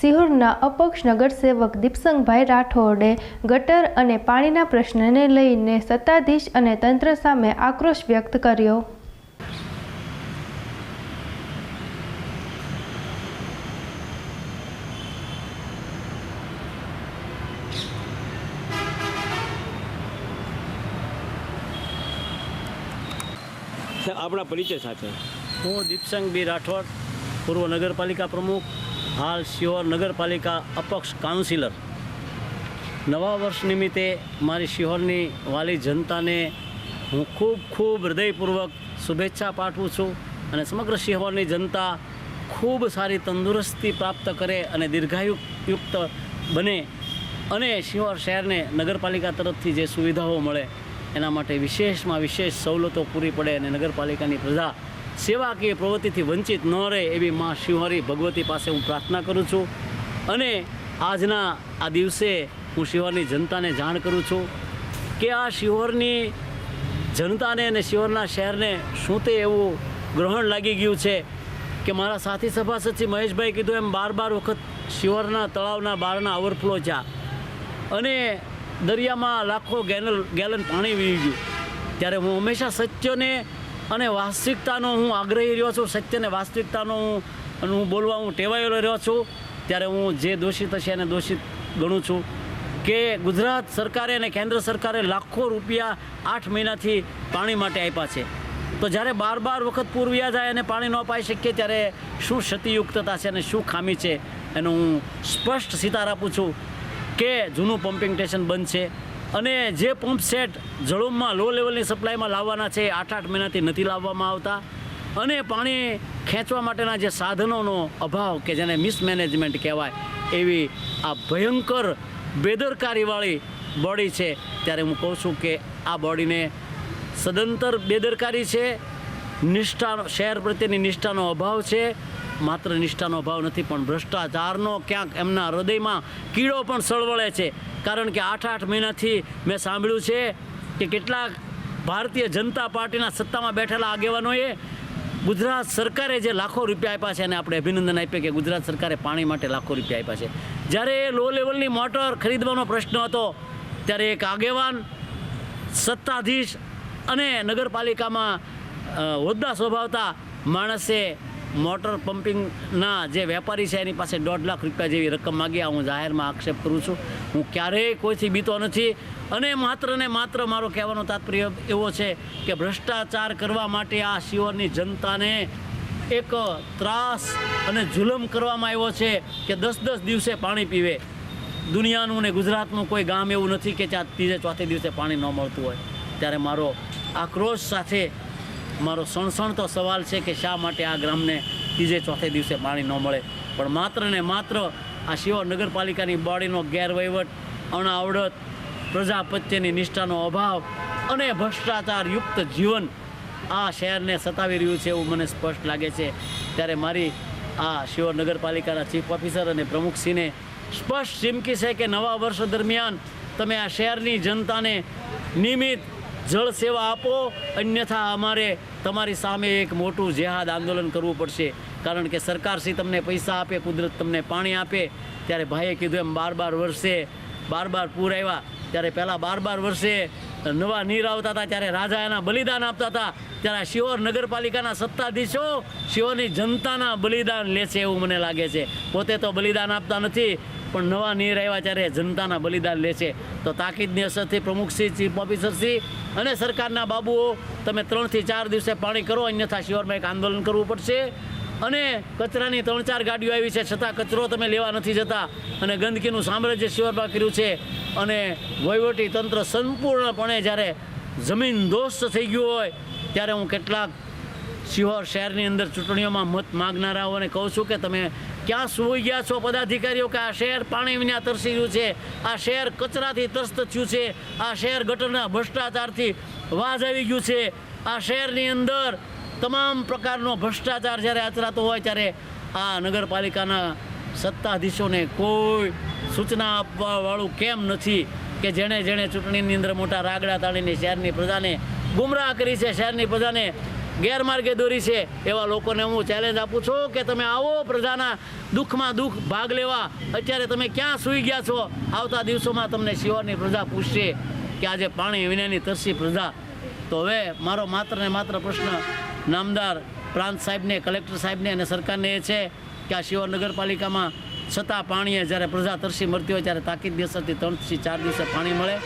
સિહોરના અપક્ષ નગરસેવક દીપસંગભાઈ રાઠોડે ગટર અને પાણીના પ્રશ્નને લઈને સત્તાધીશ અને તંત્ર સામે આક્રોશ વ્યક્ત કર્યો. આપણા પરિચય સાથે. હું દીપસંગ બી રાઠોડ પૂર્વ નગરપાલિકા પ્રમુખ. હાલ શિહોર નગરપાલિકા અપક્ષ કાઉન્સિલર. નવા વર્ષ નિમિત્તે મારી શિહોરની વાલી જનતાને હું ખૂબ ખૂબ હૃદયપૂર્વક શુભેચ્છા પાઠવું છું અને સમગ્ર શિહોરની જનતા ખૂબ સારી તંદુરસ્તી પ્રાપ્ત કરે અને દીર્ઘાયુયુક્ત બને અને શિહોર શહેરને નગરપાલિકા તરફથી જે સુવિધાઓ મળે એના માટે વિશેષમાં વિશેષ સવલતો પૂરી પડે અને નગરપાલિકાની પ્રજા સેવાકીય પ્રવૃત્તિથી વંચિત ન રહે એવી મા શિવહરી ભગવતી પાસે હું પ્રાર્થના કરું છું. અને આજના આ દિવસે હું શિહોરની જનતાને જાણ કરું છું કે આ શિહોરની જનતાને અને શિહોરના શહેરને શું તે એવું ગ્રહણ લાગી ગયું છે કે મારા સાથી સભાસદથી મહેશભાઈ કીધું એમ બાર બાર વખત શિહોરના તળાવના બારના ઓવરફ્લો થયા અને દરિયામાં લાખો ગેલન ગેલન પાણી વીવી ગયું ત્યારે હું હંમેશા સત્યને અને વાસ્તવિકતાનો હું આગ્રહી રહ્યો છું સત્યને વાસ્તવિકતાનો હું બોલવા હું ટેવાયેલો રહ્યો છું. ત્યારે હું જે દોષિત હશે એને દોષિત ગણું છું કે ગુજરાત સરકારે અને કેન્દ્ર સરકારે લાખો રૂપિયા આઠ મહિનાથી પાણી માટે આપ્યા છે. તો જ્યારે બાર બાર વખત પૂરવ્યા જાય અને પાણી ન પાઈ શકીએ, ત્યારે શું ક્ષતિયુક્તતા છે અને શું ખામી છે? એનું હું સ્પષ્ટ સિતાર આપું છું કે જૂનું પમ્પિંગ સ્ટેશન બંધ છે. અને જે પંપ સેટ જળોમાં લો લેવલની સપ્લાયમાં લાવવાના છે, આઠ આઠ મહિનાથી નથી લાવવામાં આવતા. અને પાણી ખેંચવા માટેના જે સાધનોનો અભાવ કે જેને મિસમેનેજમેન્ટ કહેવાય, એવી આ ભયંકર બેદરકારીવાળી બોડી છે. ત્યારે હું કહું છું કે આ બોડીને સદંતર બેદરકારી છે નિષ્ઠાનો શહેર પ્રત્યેની નિષ્ઠાનો અભાવ છે માત્ર નિષ્ઠાનો ભાવ નથી, પણ ભ્રષ્ટાચારનો ક્યાંક એમના હૃદયમાં કીડો પણ સળવળે છે. કારણ કે આઠ આઠ મહિનાથી મેં સાંભળ્યું છે કે કેટલાક ભારતીય જનતા પાર્ટીના સત્તામાં બેઠેલા આગેવાનોએ ગુજરાત સરકારે જે લાખો રૂપિયા આપ્યા છે, અને આપણે અભિનંદન આપીએ કે ગુજરાત સરકારે પાણી માટે લાખો રૂપિયા આપ્યા છે. જ્યારે એ લો લેવલની મોટર ખરીદવાનો પ્રશ્ન હતો, ત્યારે એક આગેવાન, સત્તાધીશ અને નગરપાલિકામાં હોદ્દા સ્વભાવતા માણસે મોટર પમ્પિંગના જે વેપારી છે એની પાસે દોઢ લાખ રૂપિયા જેવી રકમ માગી. હું જાહેરમાં આક્ષેપ કરું છું. હું ક્યારેય કોઈથી બીતો નથી. અને માત્ર ને માત્ર મારો કહેવાનો તાત્પર્ય એવો છે કે ભ્રષ્ટાચાર કરવા માટે આ શિવરની જનતાને એક ત્રાસ અને જુલમ કરવામાં આવ્યો છે કે દસ દસ દિવસે પાણી પીવે. દુનિયાનું ને ગુજરાતનું કોઈ ગામ એવું નથી કે ત્યાં ત્રીજે ચોથે દિવસે પાણી ન મળતું હોય. ત્યારે મારો આક્રોશ સાથે મારો સણસણતો સવાલ છે કે શા માટે આ ગ્રામને ત્રીજે ચોથે દિવસે પાણી ન મળે? પણ માત્ર ને માત્ર આ શિવ નગરપાલિકાની બોડીનો ગેરવહીવટ અણાવડત પ્રજા પ્રત્યેની નિષ્ઠાનો અભાવ અને ભ્રષ્ટાચારયુક્ત જીવન આ શહેરને સતાવી રહ્યું છે એવું મને સ્પષ્ટ લાગે છે. ત્યારે મારી આ શિવર નગરપાલિકાના ચીફ ઓફિસર અને પ્રમુખસિંહને સ્પષ્ટ ચીમકી છે કે નવા વર્ષ દરમિયાન તમે આ શહેરની જનતાને નિયમિત જળ સેવા આપો, અન્યથા અમારે તમારી સામે એક મોટું જેહાદ આંદોલન કરવું પડશે. કારણ કે સરકારશ્રી તમને પૈસા આપે, કુદરત તમને પાણી આપે. ત્યારે ભાઈએ કીધું એમ બાર બાર વર્ષે બાર બાર પૂર આવ્યા. ત્યારે પહેલાં બાર બાર વર્ષે નવા નીર આવતા હતા, ત્યારે રાજા એના બલિદાન આપતા હતા. ત્યારે શિહોર નગરપાલિકાના સત્તાધીશો શિહોરની જનતાના બલિદાન લે છે એવું મને લાગે છે. પોતે તો બલિદાન આપતા નથી પણ નવા નીર આવ્યા ત્યારે જનતાના બલિદાન લે છે તો તાકીદની અસરથી પ્રમુખશ્રી ચીફ ઓફિસરશ્રી અને સરકારના બાબુઓ, તમે ત્રણથી ચાર દિવસે પાણી કરો, અન્યથા શિવરમાં એક આંદોલન કરવું પડશે. અને કચરાની ત્રણ ચાર ગાડીઓ આવી છે, છતાં કચરો તમે લેવા નથી જતા. અને ગંદકીનું સામ્રાજ્ય શિવરમાં કર્યું છે. અને વહીવટી તંત્ર સંપૂર્ણપણે જ્યારે જમીન દોસ્ત થઈ ગયું હોય, ત્યારે હું કેટલાક શિહોર શહેરની અંદર ચૂંટણીઓમાં મત માગનારાઓને કહું છું કે તમે ક્યાં સુઈ ગયા છો પદાધિકારીઓ કે આ શહેર પાણી વિના તરસી રહ્યું છે? આ શહેર કચરાથી ત્રસ્ત થયું છે. આ શહેર ગટરના ભ્રષ્ટાચારથી વાજ આવી ગયું છે. આ શહેરની અંદર તમામ પ્રકારનો ભ્રષ્ટાચાર જ્યારે આચરાતો હોય ત્યારે આ નગરપાલિકાના સત્તાધીશોને કોઈ સૂચના આપવાવાળું કેમ નથી કે જેણે જેણે ચૂંટણીની અંદર મોટા રાગડા તાળીને શહેરની પ્રજાને ગુમરાહ કરી છે? શહેરની પ્રજાને ગેરમાર્ગે દોરી છે. એવા લોકોને હું ચેલેન્જ આપું છું કે તમે આવો, પ્રજાના દુઃખમાં દુઃખ ભાગ લેવા. અત્યારે તમે ક્યાં સૂઈ ગયા છો? આવતા દિવસોમાં તમને શિહોરની પ્રજા પૂછશે કે આજે પાણી વિનાની તરસી પ્રજા. તો હવે મારો માત્ર ને માત્ર પ્રશ્ન નામદાર પ્રાંત સાહેબને, કલેક્ટર સાહેબને અને સરકારને એ છે કે આ શિહોર નગરપાલિકામાં છતાં પાણીએ જ્યારે પ્રજા તરસી મળતી હોય ત્યારે તાકીદ દિવસથી ત્રણથી ચાર દિવસે પાણી મળે.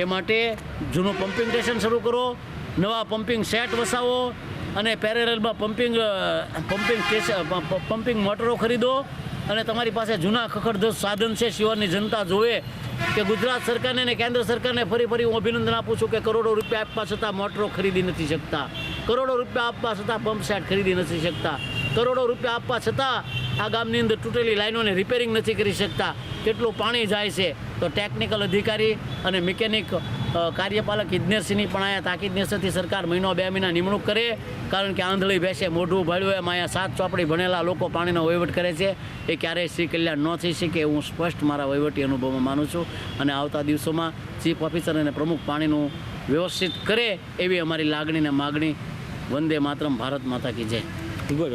એ માટે જૂનું પમ્પિંગ સ્ટેશન શરૂ કરો. નવા પમ્પિંગ સેટ વસાવો. અને પેરેલમાં પમ્પિંગ પમ્પિંગ પમ્પિંગ મોટરો ખરીદો અને તમારી પાસે જૂના ખખડધજ સાધન છે શિહોરની જનતા જોવે કે ગુજરાત સરકારને અને કેન્દ્ર સરકારને ફરી ફરી હું અભિનંદન આપું છું કે કરોડો રૂપિયા આપવા છતાં મોટરો ખરીદી નથી શકતા. કરોડો રૂપિયા આપવા છતાં પંપ સેટ ખરીદી નથી શકતા. કરોડો રૂપિયા આપવા છતાં આ ગામની અંદર તૂટેલી લાઈનોને રિપેરિંગ નથી કરી શકતા. કેટલું પાણી જાય છે? તો ટેકનિકલ અધિકારી અને મિકેનિક કાર્યપાલક ઇજનેરસિંહની પણ અહીંયા તાકીદ નેસરથી સરકાર મહિનો બે મહિના નિમણૂક કરે, કારણ કે આંધળી બેસે મોઢું ભાડ્યું એમ અહીંયા સાત ચોપડી ભણેલા લોકો પાણીનો વહીવટ કરે છે. એ ક્યારેય શ્રી કલ્યાણ ન થઈ શકે હું સ્પષ્ટ મારા વહીવટી અનુભવમાં માનું છું. અને આવતા દિવસોમાં ચીફ ઓફિસર અને પ્રમુખ પાણીનું વ્યવસ્થિત કરે એવી અમારી લાગણી અને માગણી વંદે માતરમ ભારત માતા કી જય.